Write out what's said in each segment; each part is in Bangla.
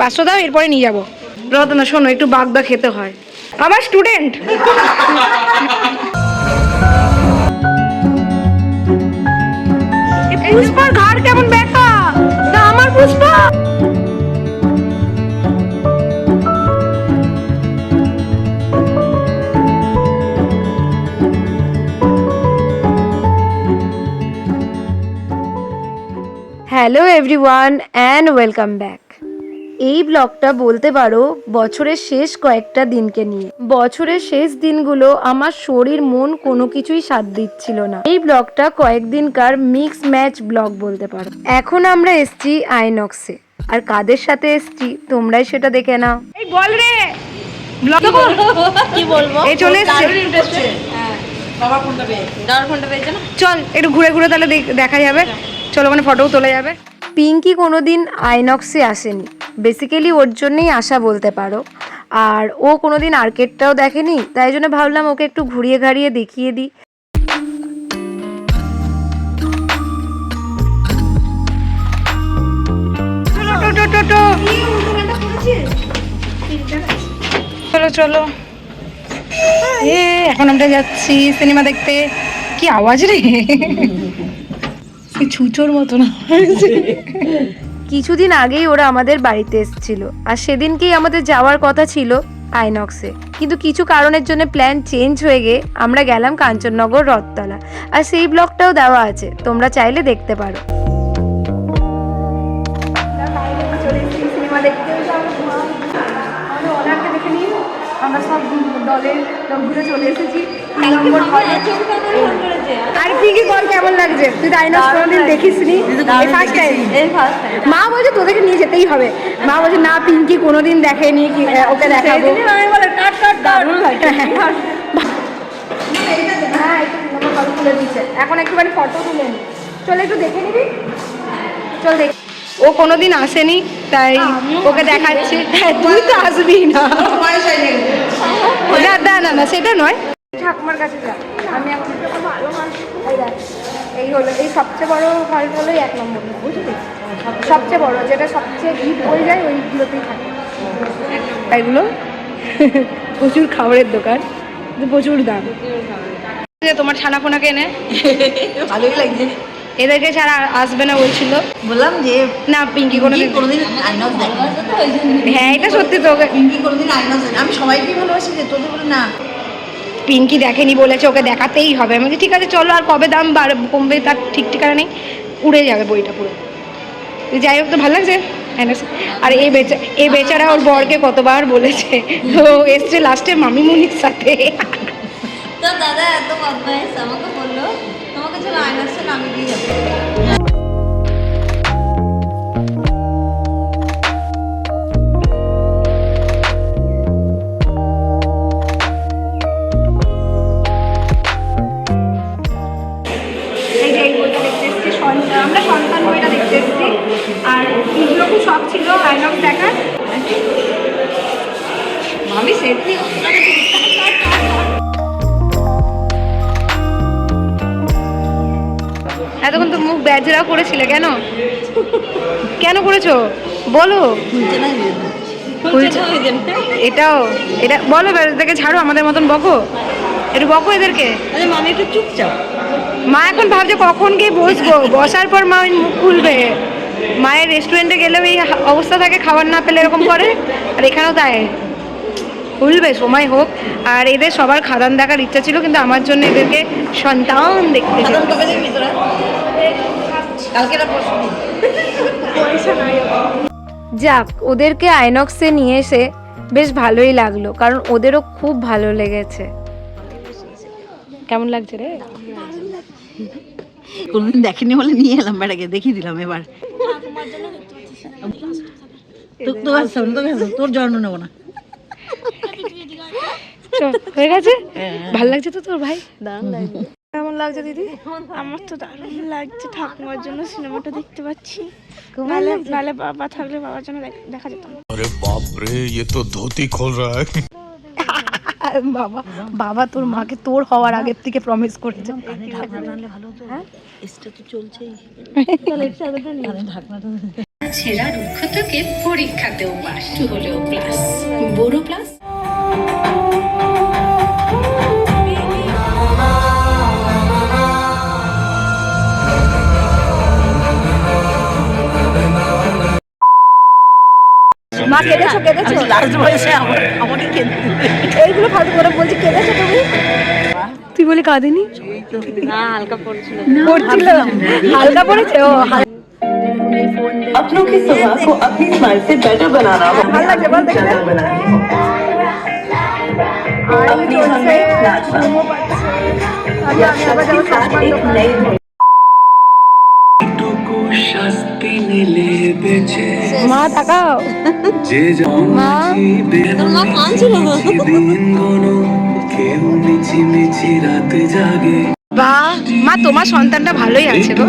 পাঁচশো দাও, এরপরে নিয়ে যাব। রতনা, শোনো, একটু বাগদা খেতে হয়। আমার স্টুডেন্ট ঘাড় কেমন ব্যাকা আমার Pushpa! Hello everyone and welcome back. এই ব্লগটা বলতে পারো বছরের শেষ কয়েকটা দিনকে নিয়ে। বছরের শেষ দিনগুলো আমার শরীর মন কোনো কিছুই সাথ দিচ্ছিল না। এই ব্লগটা কয়েকদিনকার মিক্স ম্যাচ ব্লগ বলতে পারো। এখন আমরা এসছি আইনক্সে। আর কাদের সাথে এসছি তোমরাই সেটা দেখে নাও। এই বল রে! ব্লগ কি বলব? এই চলে এসছে। বাবা ফোনটা পেয়ে দাঁড় ফোনটা পেয়েছে না চল একটু ঘুরে ঘুরে তাহলে দেখ- দেখা যাবে। চলো ওখানে ফটোও তোলা যাবে। পিঙ্কি কোনোদিন আইনক্সে আসেনি। বেসিক্যালি ওর জন্যই আসা বলতে পারো। আর ও কোনোদিন আর্কেডটাও দেখেনি তাই জন্য ভাবলাম ওকে একটু ঘুরিয়ে ঘাড়িয়ে দেখিয়ে দিই। চলো চলো। এ এখন আমরা যাচ্ছি সিনেমা দেখতে। কি আওয়াজ রে? ছুচোর মতো না কিছুদিন আগেই ওরা আমাদের বাড়িতে এসেছিল আর সেদিনকেই আমাদের যাওয়ার কথা ছিল আইনক্সে। কিন্তু কিছু কারণের জন্য প্ল্যান চেঞ্জ হয়ে গিয়ে আমরা গেলাম কাঞ্চননগর রথতলা। আর সেই ব্লগটাও দেওয়া আছে তোমরা চাইলে দেখতে পারো। সিনেমা দেখতে। আমরা সব দলের লোকগুলো চলে এসেছি। তিন নম্বর আর পিঙ্কি বল কেমন লাগছে? তুই তো আইনক্স কোনোদিন দেখিস নি ফার্স্ট টাইম মা বলছে তোদেরকে নিয়ে যেতেই হবে। মা বলছে না পিঙ্কি কোনোদিন দেখেনি ওকে দেখাবো। হ্যাঁ এখন একটুখানি ফটো তুলে নি। চল একটু দেখে নিবি? চল দেখ। ও কোনোদিন আসেনি। তাই ওকে দেখাচ্ছি হ্যাঁ তুই তো আসবি না না না না না সেটা নয় ঠাকুমার কাছে যা আমি এখন ভালো এই হলো এই সবচেয়ে বড় হল হলো এক নম্বর বুঝলি সবচেয়ে বড় যেটা সবচেয়ে গিফট হয়ে যায় ওইগুলোতেই থাকে এগুলো প্রচুর খাবারের দোকান প্রচুর দাম তোমার ছানা ফোনা কেনে ভালোই লাগছে এদেরকে ছাড়া আসবে না বলছিল। বললাম যে না পিঙ্কি কোনো পিঙ্কি কোনোদিন আইনক্স দেখেনি হ্যাঁ এটা সত্যি তো পিঙ্কি কোনোদিন আইনক্স আমি সবাইকেই ভালোবাসি যে তোদের বলে না। পিঙ্কি দেখেনি বলেছে ওকে দেখাতেই হবে। আমি ঠিক আছে চলো আর কবে দাম বাড় কমবে তার ঠিক ঠিকানা নেই? উড়ে যাবে বইটা পুরো। যাই হোক তো ভালো লাগছে? Inox। আর এই বেচা এই বেচারা ওর বরকে কতবার বলেছে। তো এসছে লাস্টে মামিমুনির সাথে। তো দাদা এত বদমাইশ আমাকে বলল তোমাকে চলো আইনাসে নামিয়ে দিয়ে যাবে। এতক্ষণ তো মুখ ব্যাজরা করেছিলে কেন? কেন করেছ? বলো। এটাও এটা বলো এদেরকে ছাড়ো আমাদের মতন বকো। একটু বকো এদেরকে। মানে একটু চুপচাপ। মা এখন ভাবছে কখন গিয়ে বসবো। বসার পর মা ওই মুখ খুলবে। মায়ের রেস্টুরেন্টে গেলেও এই অবস্থা থাকে খাবার না পেলে এরকম করে। আর এখানেও তাই। খুলবে সময় হোক। আর এদের সবার খাদান দেখার ইচ্ছা ছিল কিন্তু আমার জন্য এদেরকে সন্তান দেখতে। যাক ওদেরকে আইনক্সে নিয়ে এসে বেশ ভালোই লাগল কারণ ওদেরও খুব ভালো লেগেছে। কেমন লাগছে রে? কোনোদিন দেখেনি বলে নিয়ে এলাম বেড়াকে দেখিয়ে দিলাম এবার। তোর জন্ম নেব না। হয়ে গেছে হ্যাঁ। ভালো লাগছে তো তোর ভাই কেমন লাগছে দিদি আমার তো দারুণ লাগছে ঠাকুমার জন্য সিনেমাটা দেখতে পাচ্ছি নালে নালে বাবা থাকলে বাবার জন্য দেখ- দেখা যেত না अरे बाप रे ये तो धोती खोल रहा है বাবা বাবা তোর মাকে তোর হওয়ার আগের থেকে প্রমিস করেছে ছেঁড়া রুক্ষতাকে পরীক্ষাতেও পাস টু হলেও প্লাস বড় প্লাস মা কেঁদেছো কেঁদেছো লাস্ট বয়সে আমার আমাকে কেঁদে এইগুলো ফালতু করে বলছি কেঁদেছো তুমি তুই বলি কাঁদিনি না হালকা পড়ছিল পড়ছিল হালকা পড়েছে ও হাল- अपनों की सुबह को अपनी स्माइल से बेटर बनाना हो ভালো লাগছে বল দেখতে ज्यादा बनानी हो अपनी हमें नाचना শাস্তি নিলে বেঁচে মা তাকাও। যে তোর মা। কাঁদছিল গোনো কেউ মিছি মিছি রাতে জাগে। বা মা তোমার সন্তানটা ভালোই আছে গো।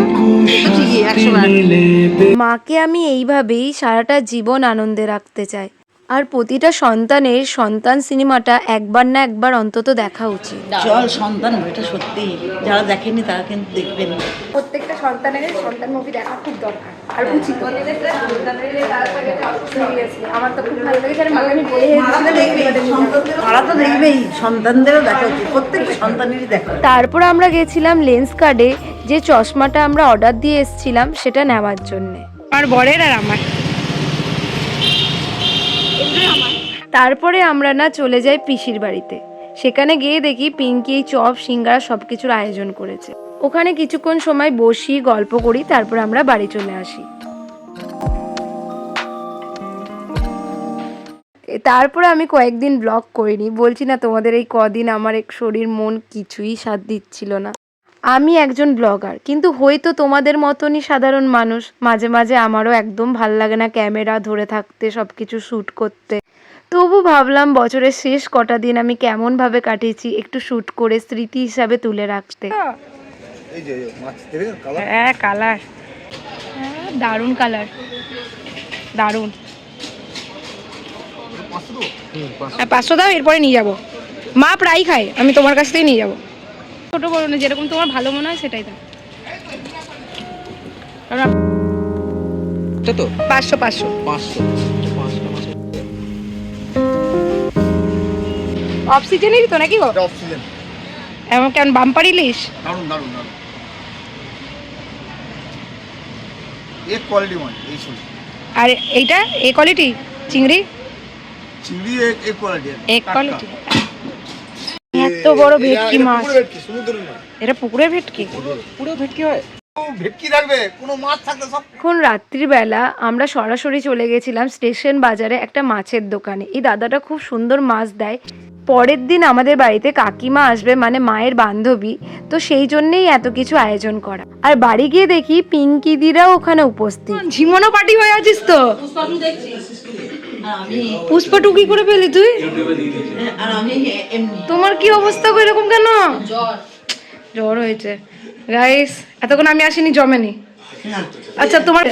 মাকে আমি এইভাবেই সারাটা জীবন আনন্দে রাখতে চাই। আর প্রতিটা সন্তানের সন্তান সিনেমাটা একবার না একবার অন্তত দেখা উচিত। জল সন্তান এটা সত্যি। যারা দেখেনি তারা কিন্তু দেখবেন। প্রত্যেকটা সন্তানের সন্তান মুভি দেখা খুব দরকার আর উচিত। আমার তো খুব ভালো লেগেছে আর আমি বলে এসেছিলাম তারা তো দেখবেই সন্তানদেরও দেখা উচিত প্রত্যেকটা সন্তানেরই দেখা তারপর আমরা গেছিলাম লেন্স কার্ডে যে চশমাটা আমরা অর্ডার দিয়ে এসেছিলাম সেটা নেওয়ার জন্যে। আর বরের আর আমার। তারপরে আমরা না চলে যাই পিসির বাড়িতে। সেখানে গিয়ে দেখি পিঙ্কি, চপ, সিঙ্গারা সব কিছুর আয়োজন করেছে। ওখানে কিছুক্ষণ সময় বসি, গল্প করি, তারপর আমরা বাড়ি চলে আসি। তারপরে আমি কয়েকদিন ব্লগ করিনি। বলছি না তোমাদের এই কদিন আমার এক শরীর, মন কিছুই সাথ দিচ্ছিল না। আমি একজন ব্লগার কিন্তু হয়তো তোমাদের মতনই সাধারণ মানুষ। মাঝে মাঝে আমারও একদম ভালো লাগে না ক্যামেরা ধরে থাকতে সব কিছু শ্যুট করতে। তবু ভাবলাম বছরের শেষ কটা দিন আমি কেমনভাবে কাটিয়েছি একটু শ্যুট করে স্মৃতি হিসাবে তুলে রাখতে। হ্যাঁ কালার দারুণ কালার দারুণ। হ্যাঁ পাঁচশো দাও এরপরে নিয়ে যাব। মা প্রায় খায় আমি তোমার কাছ থেকে নিয়ে যাব। ছোট বড় না যেরকম তোমার ভালো মনে হয় সেটাই দাও। তো? পাঁচশো পাঁচশো। পাঁচশো অফ সিজনেরই তো নাকি অক্সিজেন এমন কেমন বাম্পার ইলিশ? দারুণ দারুণ এক কোয়ালিটি ওয়ান এই শুনি। আর এইটা এ কোয়ালিটি চিংড়ি? চিংড়ি এক কোয়ালিটি এক কোয়ালিটি এত বড় ভেটকি মাছ। এটা পুকুরের ভেটকি? পুরো ভেটকি হয়। এখন রাত্রিবেলা আমরা সরাসরি চলে গেছিলাম স্টেশন বাজারে একটা মাছের দোকানে। এই দাদাটা খুব সুন্দর মাছ দেয়। পরের দিন আমাদের বাড়িতে কাকিমা আসবে মানে মায়ের বান্ধবী তো সেই জন্যেই এত কিছু আয়োজন করা। আর বাড়ি গিয়ে দেখি পিঙ্কি পিঙ্কিদিরাও ওখানে উপস্থিত। ঝিমনো পার্টি হয়ে আছিস তো? আর আমি পুষ্পা টু কি করে পেলি তুই? আর আমি এমনি তোমার কি অবস্থা এরকম কেন? জ্বর জ্বর হয়েছে। গাইস এতক্ষণ আমি আসিনি জমেনি। না। আচ্ছা তোমার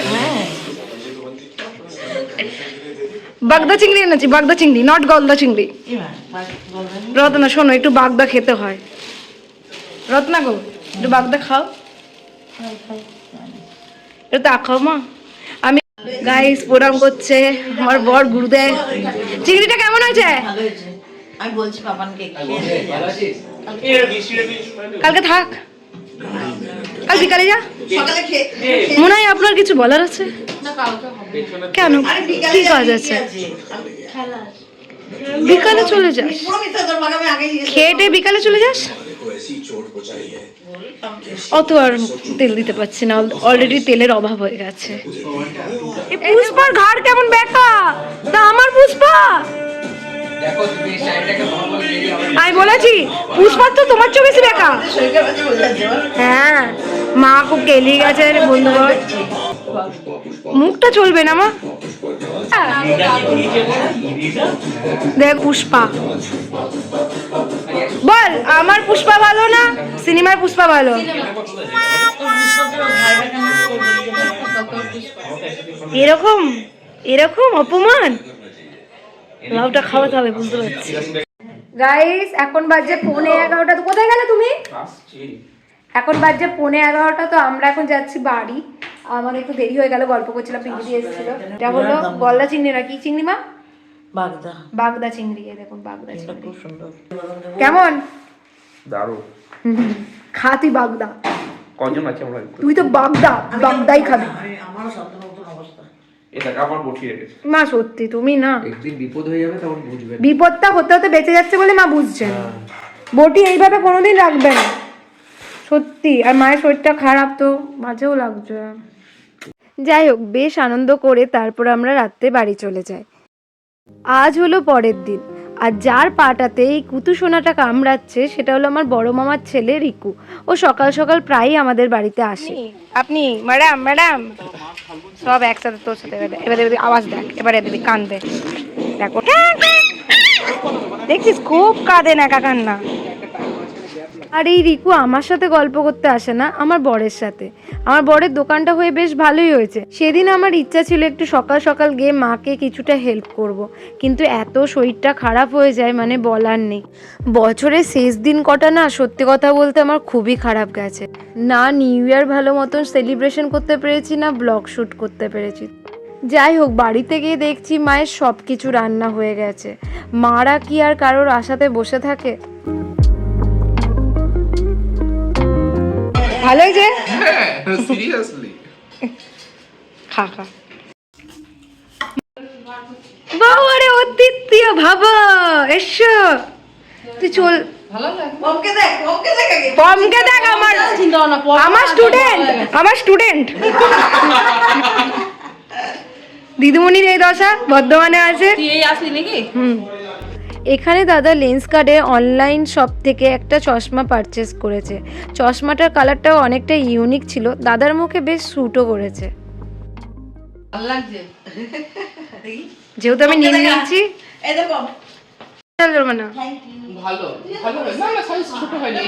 বাগদা চিংড়ি এনেছি বাগদা চিংড়ি নট গলদা চিংড়ি। রত্না শোনো একটু বাগদা খেতে হয়। রত্না গো একটু বাগদা খাও। এটা তা খাও মা। আমি গাইস প্রণাম করছে আমার বর গুরুদেব। চিংড়িটা কেমন হয়েছে? আমি বলছি পাপানকে যাও। কালকে থাক। কাল বিকালে যা। মনে হয় আপনার কিছু বলার আছে? কেন? কি কাজ আছে? বিকালে চলে যাস। খেয়ে টেয়ে বিকালে চলে যাস? অত আর তেল দিতে পারছি না। অলরেডি তেলের অভাব হয়ে গেছে। পুষ্পার ঘাড় কেমন বেকা তা আমার পুষ্পা! আমি বলেছি, পুষ্পার তো তোমার চেয়ে বেশি বল। হ্যাঁ মা খুব কেলি গেছে বন্ধু। মুখটা চলবে না মা দেখ পুষ্পা বল, আমার পুষ্পা ভালো না সিনেমার পুষ্পা ভালো এরকম এরকম অপমান লাউটা খাওয়াতে হবে বুঝতে পারছি। গাইস এখন বাজে পৌনে এগারোটা। তো কোথায় গেলে তুমি? এখন বাজে পৌনে এগারোটা তো আমরা এখন যাচ্ছি বাড়ি। আমার একটু দেরি হয়ে গেল গল্প করছিলাম পিঙ্কি দিয়ে এসেছিল। এটা হলো গলদা চিংড়ি না কি চিংড়ি মা? বাগদা। বাগদা চিংড়ি এই দেখুন বাগদা চিংড়ি। খুব সুন্দর। কেমন? দারুণ খা তুই বাগদা। কজন আছে আমরা? তুই তো বাগদা বাগদাই খাবি। আমারও অবস্থা। এটাকে আবার বসিয়ে রেখেছে। মা সত্যি তুমি না। একদিন বিপদ হয়ে যাবে তখন বুঝবে বিপদটা হতে হতে বেঁচে যাচ্ছে বলে মা বুঝছেন। বটি এইভাবে কোনোদিন রাখবে না। সত্যি আর মায়ের শরীরটা খারাপ তো মাঝেও লাগছে। যাই হোক বেশ আনন্দ করে তারপর আমরা রাত্রে বাড়ি চলে যাই। আজ হলো পরের দিন। আর যার পাটাতে এই কুতু সোনাটা কামড়াচ্ছে সেটা হলো আমার বড় মামার ছেলে রিকু। ও সকাল সকাল প্রায়ই আমাদের বাড়িতে আসে। আপনি ম্যাডাম ম্যাডাম। সব একসাথে তোর সাথে এবারে আওয়াজ দেখ এবারে দিদি কাঁদবে দেখো দেখছিস খুব কাঁদে না কাকান্না আর এই রিকু আমার সাথে গল্প করতে আসে না, আমার বরের সাথে। আমার বরের দোকানটা হয়ে বেশ ভালোই হয়েছে। সেদিন আমার ইচ্ছা ছিল একটু সকাল সকাল গিয়ে মাকে কিছুটা হেল্প করব। কিন্তু এত শরীরটা খারাপ হয়ে যায় মানে বলার নেই। বছরের শেষ দিন কটা না সত্যি কথা বলতে আমার খুবই খারাপ গেছে। না নিউ ইয়ার ভালো মতন সেলিব্রেশন করতে পেরেছি, না ব্লগ শ্যুট করতে পেরেছি। যাই হোক, বাড়িতে গিয়ে দেখছি মায়ের সব কিছু রান্না হয়ে গেছে। মারা কি আর কারোর আশাতে বসে থাকে? ভালো হয়েছে সিরিয়াসলি খা খা। বাবারে অদ্বিতীয় ভাবা। এসো। তুই চল। ওকে দেখ ওকে দেখ আগে। পমকে দেখ আমার। আমার স্টুডেন্ট আমার স্টুডেন্ট দিদিমণির এই দশা বর্ধমানে আছে। এই আসলি নাকি? হুম। এখানে দাদা লেন্স কার্ডে অনলাইন শপ থেকে একটা চশমা পারচেস করেছে। চশমাটার কালারটাও অনেকটা ইউনিক ছিল। দাদার মুখে বেশ স্যুটও করেছে যেহেতু আমি নিয়ে নিয়েছি। এই দেখো। না ভালো ভালো না না সাইজ ছোট হয়নি।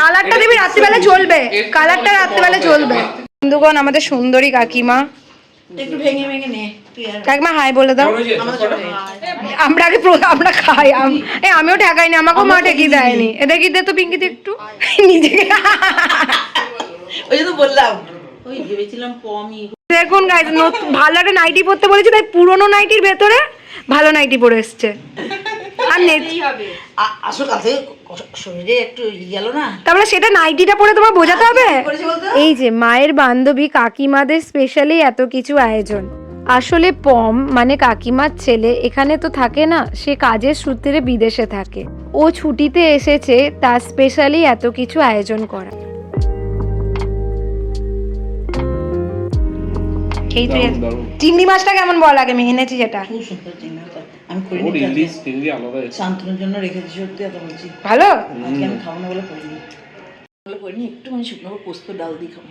কালারটা দিবি রাত্রিবেলা চলবে কালারটা রাত্রিবেলা চলবে বন্ধুগণ আমাদের সুন্দরী কাকিমা। একটু ভেঙে ভেঙে নে কাকিমা হাই বলে দাও। আমরা আগে আমরা খাই আম- এই আমিও ঠেকাইনি আমাকেও মা ঠেকিয়ে দেয়নি। এ দেখি দে তো পিঙ্কিতে একটু? নিজেকে। ওই তো বললাম। ওই ভেবেছিলাম কমই দেখুন গাইজ ভালো একটা নাইটি পরতে বলেছি তাই পুরনো নাইটির ভেতরে ভালো নাইটি পরে এসছে। শরীরে একটু গেল না? তারপরে সেটা নাইটিটা পরে তোমার বোঝাতে হবে? এই যে মায়ের বান্ধবী কাকিমাদের স্পেশালি এত কিছু আয়োজন। আসলে পম মানে কাকিমার ছেলে এখানে তো থাকে না সে কাজের সূত্রে বিদেশে থাকে। ও ছুটিতে এসেছে তার স্পেশালি এত কিছু আয়োজন করা। এই তুই চিংড়ি মাছটা কেমন বল আগে আমি যেটা। আমি করে ওর ইংলিশ চিংড়ি আলাদা শান্তনুর জন্য রেখেছি সত্যি এত বলছি। ভালো? আজকে আমি খাব না বলে করিনি। বলে করিনি একটু মানে শুকনো পোস্ত ডাল দিয়ে খাব।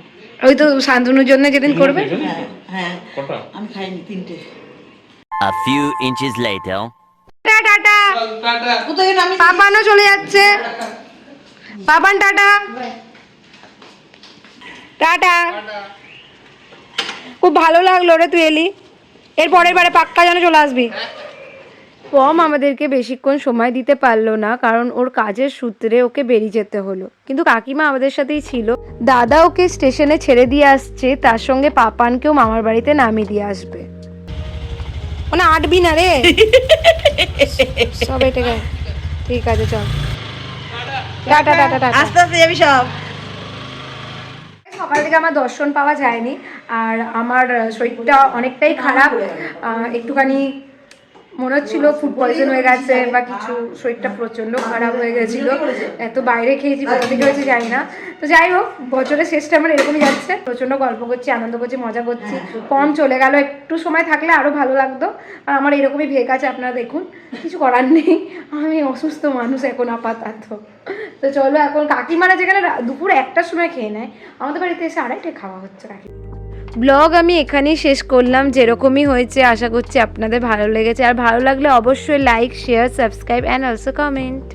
ওই তো শান্তনুর জন্য যেদিন করবে? হ্যাঁ হ্যাঁ। কটা? আমি খাইনি তিনটে। A few inches later. Tata কোথায় যেন আমি পাপানও চলে যাচ্ছে। পাপান টাটা। টাটা। খুব ভালো লাগল রে তুই এলি। এর পরের বারে পাক্কা যেন চলে আসবি। পম আমাদেরকে বেশিক্ষণ সময় দিতে পারল না কারণ ওর কাজের সূত্রে ওকে বেরিয়ে যেতে হলো। কিন্তু কাকিমা আমাদের সাথেই ছিল। দাদা ওকে স্টেশনে ছেড়ে দিয়ে আসছে তার সঙ্গে পাপানকেও মামার বাড়িতে নামিয়ে দিয়ে আসবে। মানে আটবি না রে? সব এটা। ঠিক আছে চল। Tata tata tata. আস্তে আস্তে যাবি সব। সকাল থেকে আমার দর্শন পাওয়া যায়নি আর আমার শরীরটা অনেকটাই খারাপ। একটুখানি মনে হচ্ছিল ফুড পয়জন হয়ে গেছে বা কিছু শরীরটা প্রচণ্ড খারাপ হয়ে গেছিল। এত বাইরে খেয়েছি, কোথা থেকে হয়েছে জানি না। তো যাই হোক, বছরের শেষটা আমার এরকমই যাচ্ছে। প্রচণ্ড গল্প করছি, আনন্দ করছি, মজা করছি। কম চলে গেল, একটু সময় থাকলে আরও ভালো লাগতো। আর আমার এরকমই ভেগ আছে, আপনারা দেখুন। কিছু করার নেই। আমি অসুস্থ মানুষ এখন আপাতত। তো চলো এখন কাকিমারা যেখানে দুপুর একটার সময় খেয়ে নেয়। আমাদের বাড়িতে এসে আড়াইটায় খাওয়া হচ্ছে কাকি ব্লগ আমি এখানেই শেষ করলাম। যেরকমই হয়েছে, আশা করছি আপনাদের ভালো লেগেছে। আর ভালো লাগলে অবশ্যই like share subscribe and also comment